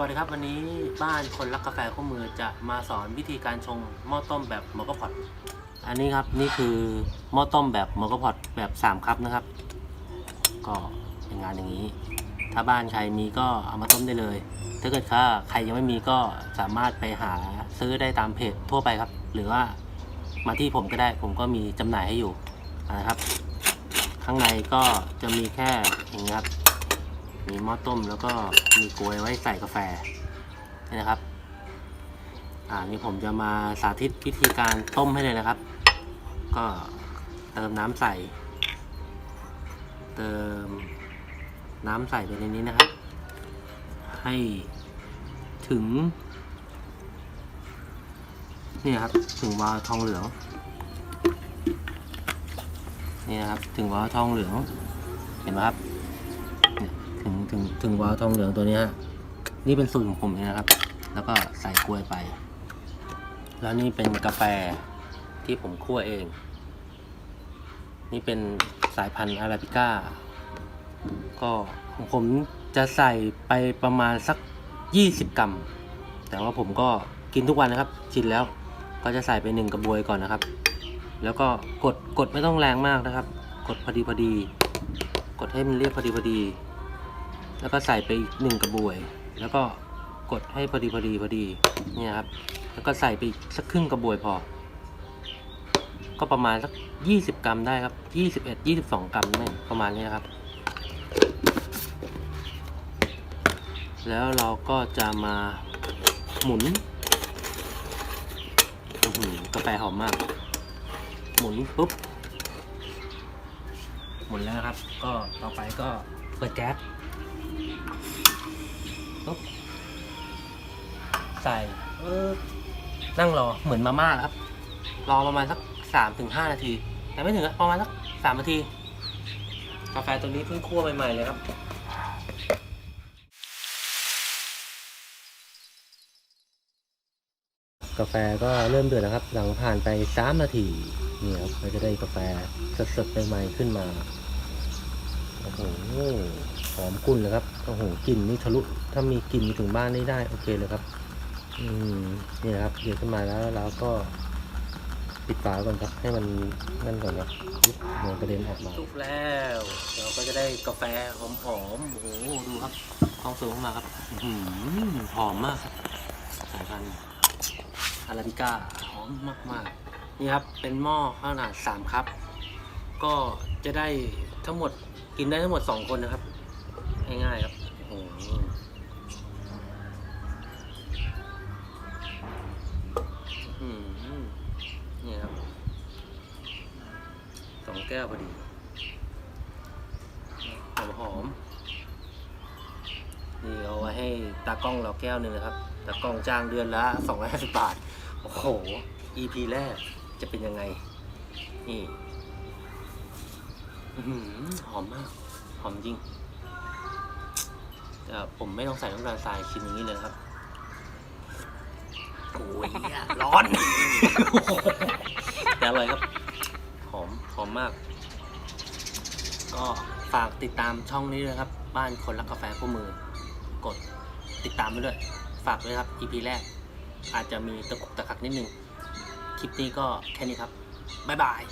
วัสดีครับ วันนี้บ้านคนรักกาแฟคู่มือจะมาสอนวิธีการชงหม้อต้มแบบมอกพอตอันนี้ครับนี่คือหม้อต้มแบบมอกพอตแบบ3ครับนะครับ ก็เป็นงานอย่างนี้ ถ้าบ้านใครมีก็เอามาต้มได้เลย ถ้าเกิดว่าใครยังไม่มีก็สามารถไปหาซื้อได้ตามเพจทั่วไปครับ หรือว่ามาที่ผมก็ได้ผมก็มีจำหน่ายให้อยู่นะครับ ข้างในก็จะมีแค่อย่างนี้ครับ มีหม้อต้มแล้วก็มีกลวยไว้ใส่กาแฟนี่นะครับ อ่านี่ผมจะมาสาธิตวิธีการต้มให้เลยนะครับ ก็เติมน้ำใส่ เติมน้ำใส่ไปในนี้นะครับ ให้ถึง นี่ครับถึงวาวทองเหลืองนี่นะครับถึงวาวทองเหลืองเห็นไหมครับ ถึงถึงวาล์วทองเหลืองตัวนี้นี่เป็นสูตรของผมเองนะครับ แล้วก็ใส่กล้วยไป แล้วนี่เป็นกาแฟที่ผมคั่วเอง นี่เป็นสายพันธุ์อาราบิก้า ก็ของผมจะใส่ไปประมาณสัก 20 กรัม แต่ว่าผมก็กินทุกวันนะครับ ชินแล้วก็จะใส่ไปหนึ่งกระบวยก่อนนะครับ แล้วก็กดกดไม่ต้องแรงมากนะครับ กดพอดีพอดี กดให้มันเรียบพอดีพอดี แล้วก็ใส่ไปอีกหนึ่งกระบวย แล้วก็กดให้พอดีพอดีพอดีเนี่ยครับ แล้วก็ใส่ไปอีกสักครึ่งกระบวยพอ ก็ประมาณสักยี่สิบกรัมได้ครับยี่สิบเอ็ดยี่สิบสองกรัมเนี่ยประมาณนี้นะครับ แล้วเราก็จะมาหมุนอื้อหือกาแฟหอมมาก หมุนปุ๊บ หมุนแล้วครับ ก็ต่อไปก็เปิดแก๊ส ปุ๊บใส่นั่งรอเหมือนมาม่าครับ รอประมาณสักสามถึงห้านาที แต่ไม่ถึงอะประมาณสักสามนาที กาแฟตัวนี้เพิ่งคั่วใหม่ๆเลยครับกาแฟก็เริ่มเดือดนะครับ หลังผ่านไปสามนาทีนี่ครับเราจะได้กาแฟสดๆใหม่ๆขึ้นมา โอ้โห หอมกุ่นเลยครับโอ้โหกลิ่นนี่ทะลุถ้ามีกลิ่นถึงบ้านนี่ได้โอเคเลยครับ อืมนี่นะครับเดือดขึ้นมาแล้วเราก็ปิดฝาก่อนครับ ให้มันนั่นก่อนนะปุ๊บเนื้อกระเด็นออกมาสุกแล้วเราก็จะได้กาแฟหอมๆโอ้โหดูครับท้องสูงขึ้นมาครับอื้อหือหอมมากครับสายพันธุ์อาราบิก้าหอมมากๆนี่ครับเป็นหม้อขนาดสามครับ ก็จะได้ทั้งหมดกินได้ทั้งหมดสองคนนะครับ ง่ายๆครับโอ้โหนี่ครับสองแก้วพอดีหอมหอมนี่เอาไว้ให้ตากล้องเราแก้วหนึ่งนะครับตากล้องจ้างเดือนละสองร้อยห้าสิบบาท โอ้โห EP แรกจะเป็นยังไง นี่หอมมาก หอมจริง ผมไม่ต้องใส่น้ำตาลทรายชิมอย่างนี้เลยนะครับโอ้ยร้อนแต่อร่อยครับ หอม หอมมาก ก็ฝากติดตามช่องนี้ด้วยครับ บ้านคนรักกาแฟคู่มือ กดติดตามไปด้วย ฝากด้วยครับ EP แรก อาจจะมีตะกุกตะกักนิดนึง คลิปนี้ก็แค่นี้ครับ บ๊ายบาย